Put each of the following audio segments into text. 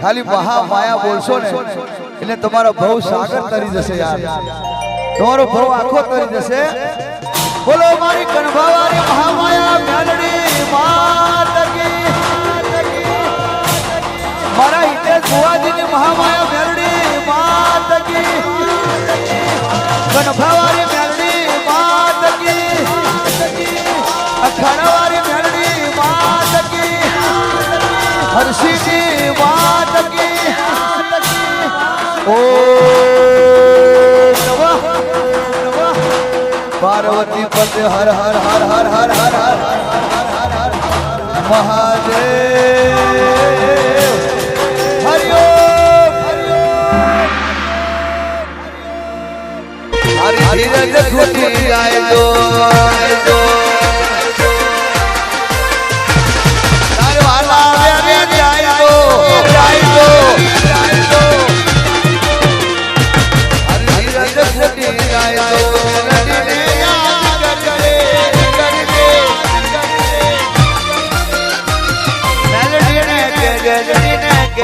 ખાલી મહા માયા બોલશો ને, એટલે તમારો ભવ સાગર તરી જશે યાર. તમારો ભવ આખો તરી જશે. બોલો મારી કનભાવારી મહામાયા મેલડી માત મારા હિતેશ ભુવાજીની મહામાયા મેલડી માત કી ઓ હર હર હર હર હર હર હર હર હર હર મહાદેવ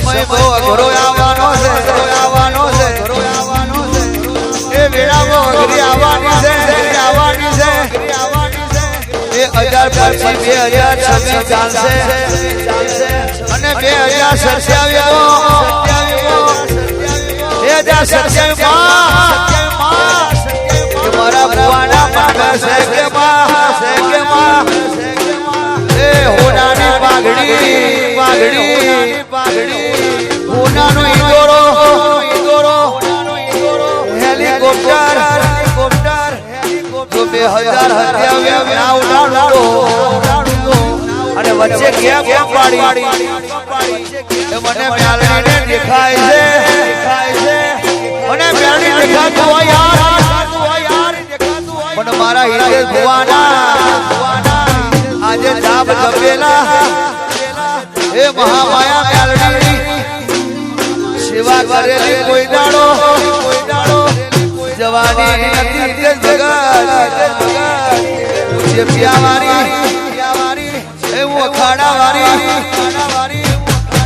સમય બહુ અઘરો આવવાનો છે. આવવાનો છે. આવવાનો છે. એ વેળા બહુ અઘરી આવવાની છે. આવવાની છે. બે હજાર પછી બે હજાર છવ્વીસ ચાલશે. અને બે હજાર સત્યાવીસ બે હજાર સત્યાવીસ હજાર હત્યા ઉડાડો. અને વચ્ચે કેમ કેમ પાડી મને મ્યાલડીને દેખાય છે. મને મ્યાલડી દેખાતું હોય યાર. પણ મારા હિરે ભુવાના આજે જાપ જપેલા એ મહામાયા મ્યાલડી સેવા કરેલી કોઈ દાડો. પૂજ્ય પિયાવારી એ હું અખાડા વારી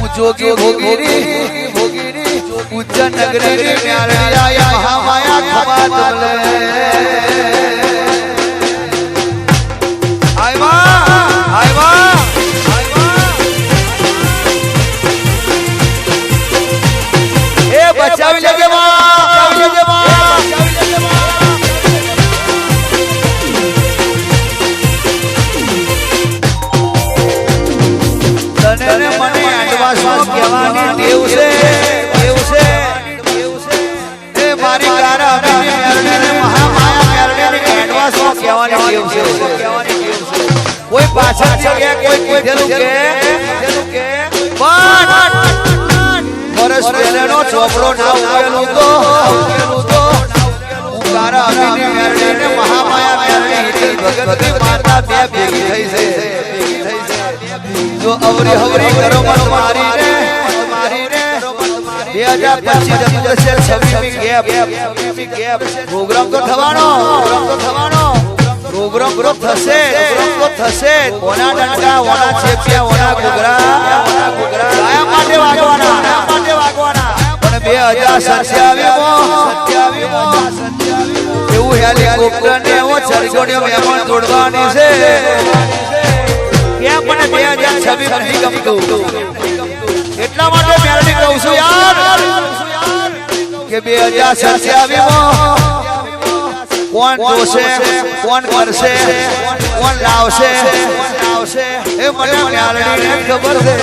હું જોગી ભોગીરી ભોગીરી, ઉજ્જન નગરી મ્યાલડી આયા, મહામાયા ખવા તમલે એડવાન્સમાં કહેવાની છે કોઈ કે કોઈ કીધેલું કે પણ વર્ષ ચોપડો તો મહામાયા માતા બે થઈ છે. જો અવરી હવરી કરો મારી બે હજાર પચીસ જશે છવ્વીસમી ગેપ ગેપ પ્રોગ્રામ તો થવાનો પ્રોગ્રામ તો થવાનો. પ્રોગ્રામ તો થશે પ્રોગ્રામ તો થશે. ઓના ડંડા ઓના ચેપિયા ઓના ઘૂઘરા ઓના ઘૂઘરા. કાયા માટે વાગવાના કાયા માટે વાગવાના. પણ બે હજાર સત્યાવીસમાં એવું હેલિકોપ્ટર ને એવો ચરગોડીઓ મહેમાન તોડવાની છે. કેમ પણ બે હજાર છવ્વીસ નથી ગમતું. એટલા માટે મેળવી કહું છું યાર, કે બે હજાર સત્યાવીસમાં કોણ જોશે, કોણ કરશે, કોણ લાવશે, એ મને મેળવીને ખબર છે?